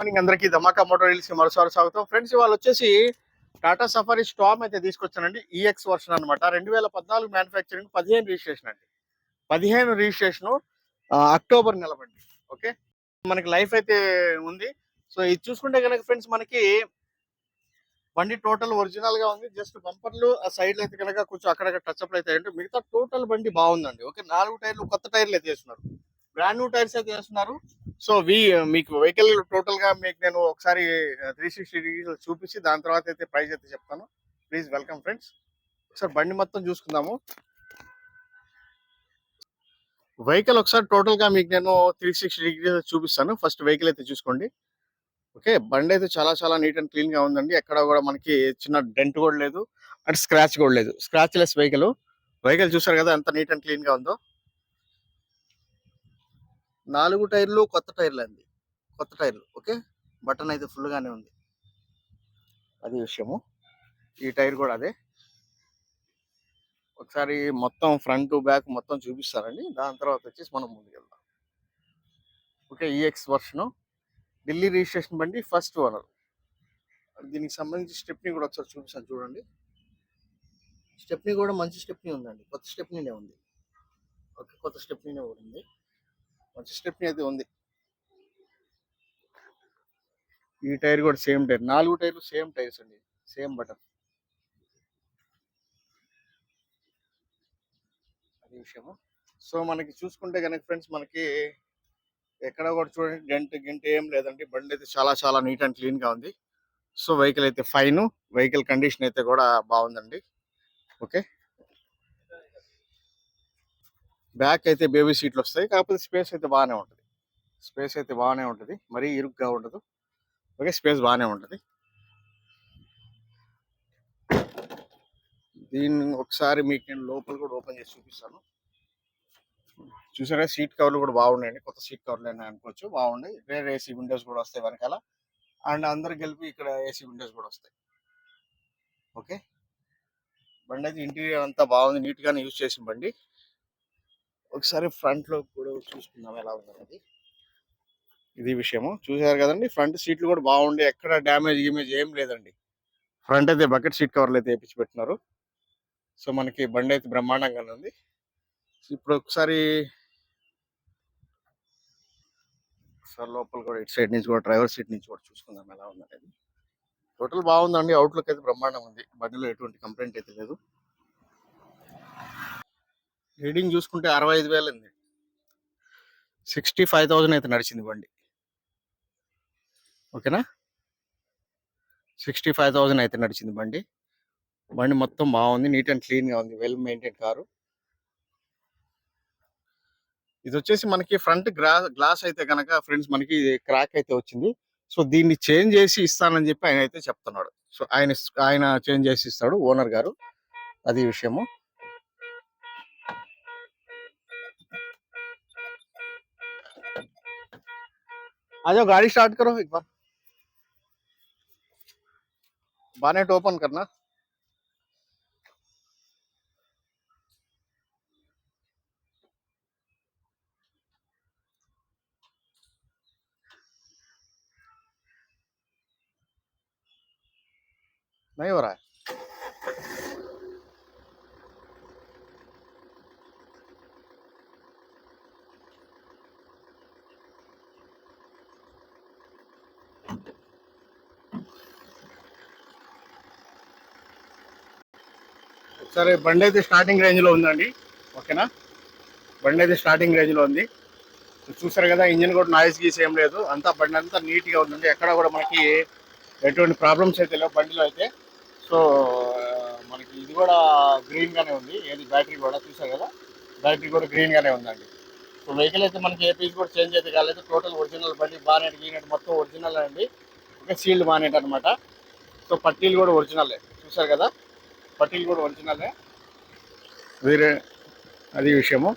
Morning అందరికీ ధమాకా motor reels మరోసారి స్వాగతం. ఫ్రెండ్స్ ఇవాళ వచ్చేసి టాటా సఫారీ స్టామ్ అయితే తీసుకొచ్చానండి. ఈఎక్స్ వర్షన్ అనమాట రెండు వేల పద్నాలుగు మ్యానుఫ్యాక్చరింగ్ పదిహేను రిజిస్ట్రేషన్ అండి. పదిహేను రిజిస్ట్రేషన్ అక్టోబర్ నెలవండి. ఓకే మనకి లైఫ్ అయితే ఉంది. సో ఇది చూసుకుంటే కనుక ఫ్రెండ్స్ మనకి బండి టోటల్ ఒరిజినల్గా ఉంది. జస్ట్ బంపర్లు ఆ సైడ్ అయితే కనుక కొంచెం అక్కడక్కడ టచ్ అయితే అంటే మిగతా టోటల్ బండి బాగుందండి. ఓకే నాలుగు టైర్లు కొత్త టైర్లు అయితే వేస్తున్నారు. బ్రాండ్ న్యూ టైర్స్ అయితే వేస్తున్నారు. సో వి మీకు వెహికల్ టోటల్గా మీకు నేను ఒకసారి త్రీ సిక్స్టీ డిగ్రీస్ చూపించి దాని తర్వాత అయితే ప్రైస్ అయితే చెప్తాను. Please welcome friends. ఒకసారి బండి మొత్తం చూసుకుందాము. వెహికల్ ఒకసారి టోటల్గా మీకు నేను త్రీ సిక్స్టీ డిగ్రీస్ చూపిస్తాను. ఫస్ట్ వెహికల్ అయితే చూసుకోండి. ఓకే బండి అయితే చాలా చాలా నీట్ అండ్ క్లీన్గా ఉందండి. ఎక్కడ కూడా మనకి చిన్న డెంట్ కూడా లేదు. అండ్ స్క్రాచ్ కూడా లేదు. Scratch less vehicle. వెహికల్ చూసారు కదా ఎంత నీట్ అండ్ క్లీన్గా ఉందో. నాలుగు టైర్లు కొత్త టైర్లు అండి కొత్త టైర్లు ఓకే? బటన్ అయితే ఫుల్గానే ఉంది. అది విషయము. ఈ టైర్ కూడా అదే. ఒకసారి మొత్తం ఫ్రంట్ బ్యాక్ మొత్తం చూపిస్తారండి. దాని తర్వాత వచ్చేసి మనం ముందుకెళ్దాం. Okay EX version. Delhi registration బండి ఫస్ట్ ఓనర్. దీనికి సంబంధించి స్టెప్ని కూడా ఒకసారి చూపిస్తాను చూడండి. స్టెప్ని కూడా మంచి స్టెప్ని ఉందండి. కొత్త స్టెప్నీనే ఉంది. ఓకే కొత్త స్టెప్నీనే ఉంది మంచి స్టెప్ని అయితే ఉంది. ఈ టైర్ కూడా సేమ్ టైర్ నాలుగు టైర్లు సేమ్ టైర్స్ అండి సేమ్ బటన్. అది విషయము. సో మనకి చూసుకుంటే కనుక ఫ్రెండ్స్ మనకి ఎక్కడ కూడా చూడండి గంట గింట ఏం లేదండి. బండి అయితే చాలా చాలా నీట్ అండ్ క్లీన్గా ఉంది. సో వెహికల్ అయితే ఫైన్ వెహికల్ కండిషన్ అయితే కూడా బాగుందండి. ఓకే? బ్యాక్ అయితే బేబీ సీట్లు వస్తాయి. కాకపోతే స్పేస్ అయితే బాగానే ఉంటుంది. స్పేస్ అయితే బాగానే ఉంటుంది. మరీ ఇరుగ్గా ఉండదు. ఓకే స్పేస్ బాగానే ఉంటుంది. దీన్ని ఒకసారి మీకు నేను లోపల కూడా ఓపెన్ చేసి చూపిస్తాను. చూసారా? సీట్ కవర్లు కూడా బాగున్నాయండి. కొత్త సీట్ కవర్లు అయినా అనుకోవచ్చు. బాగున్నాయి. వేరే ఏసీ విండోస్ కూడా వస్తాయి వెనకాల. అండ్ అందరు కలిపి ఇక్కడ ఏసీ విండోస్ కూడా వస్తాయి. ఓకే? బండి అయితే ఇంటీరియర్ అంతా బాగుంది. నీట్గానే యూజ్ చేసిన బండి. ఒకసారి ఫ్రంట్లో కూడా చూసుకుందాం ఎలా ఉందనేది. ఇది విషయము. చూసారు కదండి ఫ్రంట్ సీట్లు కూడా బాగుండి ఎక్కడ డ్యామేజ్ గిమేజ్ ఏం లేదండి. ఫ్రంట్ అయితే బకెట్ సీట్ కవర్లు అయితే వేపించి పెట్టినారు. సో మనకి బండి అయితే బ్రహ్మాండంగానే ఉంది. ఇప్పుడు ఒకసారి సార్ లోపల కూడా ఇటు సైడ్ నుంచి కూడా డ్రైవర్ సీట్ నుంచి కూడా చూసుకుందాం ఎలా ఉందనేది. టోటల్ బాగుందండి అవుట్లుక్ అయితే బ్రహ్మాండం ఉంది. బండిలో ఎటువంటి కంప్లైంట్ అయితే లేదు. రీడింగ్ చూసుకుంటే అరవై ఐదు వేలు ఉంది సిక్స్టీ ఫైవ్ థౌజండ్ అయితే నడిచింది బండి. ఓకేనా? సిక్స్టీ ఫైవ్ థౌజండ్ అయితే నడిచింది బండి. బండి మొత్తం బాగుంది నీట్ అండ్ క్లీన్గా ఉంది వెల్ మెయింటైన్ కారు. ఇది వచ్చేసి మనకి ఫ్రంట్ గ్లాస్ గ్లాస్ అయితే కనుక ఫ్రెండ్స్ మనకి క్రాక్ అయితే వచ్చింది. సో దీన్ని చేంజ్ చేసి ఇస్తానని చెప్పి ఆయన అయితే చెప్తున్నాడు. సో ఆయన ఆయన చేంజ్ చేసి ఇస్తాడు ఓనర్ గారు. అది విషయము. आ जाओ गाड़ी स्टार्ट करो एक बार। बानेट ओपन करना। नहीं हो रहा है। సరే బండి అయితే స్టార్టింగ్ రేంజ్లో ఉందండి. ఓకేనా? బండి అయితే స్టార్టింగ్ రేంజ్లో ఉంది. చూసారు కదా ఇంజిన్ కూడా నాయిస్ గీస్ ఏం లేదు. అంతా బండి అంతా నీట్గా ఉందండి. ఎక్కడ కూడా మనకి ఎటువంటి ప్రాబ్లమ్స్ అయితే లేవు బండిలో అయితే. సో మనకి ఇది కూడా గ్రీన్గానే ఉంది. ఏది బ్యాటరీ కూడా చూసారు కదా? బ్యాటరీ కూడా గ్రీన్గానే ఉందండి. సో వెహికల్ అయితే మనకి ఏ పీస్ కూడా చేంజ్ అయితే కాలేదు. టోటల్ ఒరిజినల్ బండి బానెట్ గీనెట్ మొత్తం ఒరిజినల్ అండి. ఒక సీల్డ్ బానెట్ అనమాట సో పట్టీలు కూడా ఒరిజినలే చూసారు కదా? పట్టీలు కూడా ఒరిజినలే వేరే అది విషయము.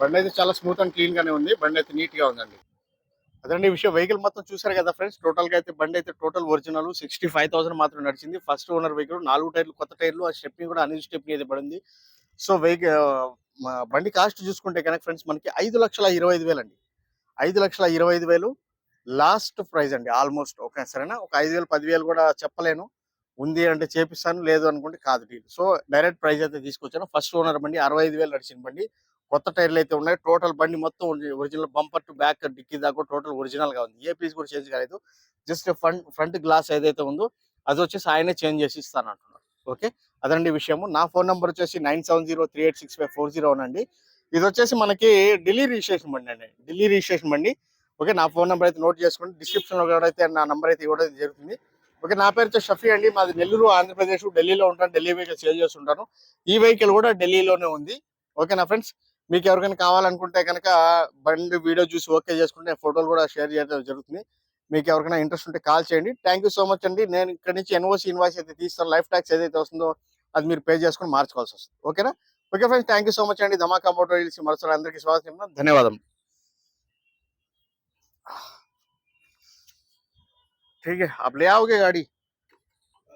బండి అయితే చాలా స్మూత్ అండ్ క్లీన్ గానే ఉంది. బండి అయితే నీట్గా ఉందండి. అదండి ఈ విషయం. వెహికల్ మొత్తం చూసారు కదా ఫ్రెండ్స్ టోటల్గా అయితే బండి అయితే total original sixty five thousand మాత్రం నడిచింది. ఫస్ట్ ఓనర్ వెహికల్ నాలుగు టైర్లు కొత్త టైర్లు ఆ స్టెప్ని కూడా అన్ని స్టెప్ని అయితే పడింది. సో వెహికల్ బండి కాస్ట్ చూసుకుంటే కనుక ఫ్రెండ్స్ మనకి ఐదు లక్షల ఇరవై ఐదు వేలు అండి ఐదు లక్షల ఇరవై ఐదు వేలు. లాస్ట్ ప్రైస్ అండి ఆల్మోస్ట్ ఓకే సరేనా? ఒక ఐదు వేలు పదివేలు కూడా చెప్పలేను. ఉంది అంటే చేపిస్తాను లేదు అనుకుంటే కాదు డీల్. సో డైరెక్ట్ ప్రైస్ అయితే తీసుకొచ్చాను. ఫస్ట్ ఓనర్ బండి అరవై ఐదు వేలు నడిచిన బండి. కొత్త టైర్లు అయితే ఉన్నాయి. టోటల్ బండి మొత్తం original bumper to back dicky దాకా టోటల్ ఒరిజినల్గా ఉంది. ఏ పీస్ కూడా చేంజ్ కాలేదు. జస్ట్ ఫ్రంట్ ఫ్రంట్ గ్లాస్ ఏదైతే ఉందో అది వచ్చేసి ఆయనే చేంజ్ చేసి ఇస్తాను అంటున్నారు ఓకే? అదండి విషయము. నా ఫోన్ నెంబర్ వచ్చేసి nine seven zero three eight six five four zero అండి. ఇది వచ్చేసి మనకి ఢిల్లీ రిజిస్ట్రేషన్ బండి అండి. ఢిల్లీ రిజిస్ట్రేషన్ బండి. ఓకే? నా ఫోన్ నెంబర్ అయితే నోట్ చేసుకోండి. డిస్క్రిప్షన్లో కూడా అయితే నా నెంబర్ అయితే ఇవ్వడం జరుగుతుంది. ఓకే నా పేరు షఫీ అండి. మాది నెల్లూరు ఆంధ్రప్రదేశ్ ఢిల్లీలో ఉంటాను. ఢిల్లీ వెహికల్ సేల్ చేస్తుంటాను. ఈ వెహికల్ కూడా ఢిల్లీలోనే ఉంది. ఓకే నా ఫ్రెండ్స్ మీకు ఎవరికైనా కావాలనుకుంటే కనుక బండి వీడియో చూసి ఓకే చేసుకుంటే ఫోటోలు కూడా షేర్ చేయడం జరుగుతుంది. మీకు ఎవరికైనా ఇంట్రెస్ట్ ఉంటే కాల్ చేయండి. థ్యాంక్ సో మచ్ అండి. నేను ఇక్కడ నుంచి ఎన్ఓసి ఇన్వాయిస్ అయితే తీస్తాను. లైఫ్ ట్యాక్స్ ఏదైతే వస్తుందో అది మీరు పే చేసుకొని మార్చుకోవాల్సి వస్తుంది. ఓకేనా? Okay friends thank so much అండి. ధమాకా మోటార్ రీల్స్ మరోసారి అందరికీ స్వాగతం. ధన్యవాదం ठीक है आप ले आओगे गाड़ी?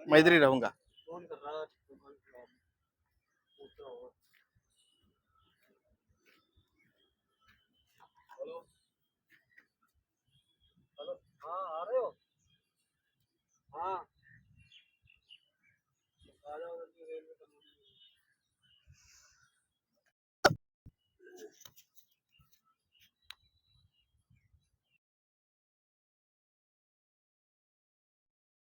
मैं इधर ही रहूँगा।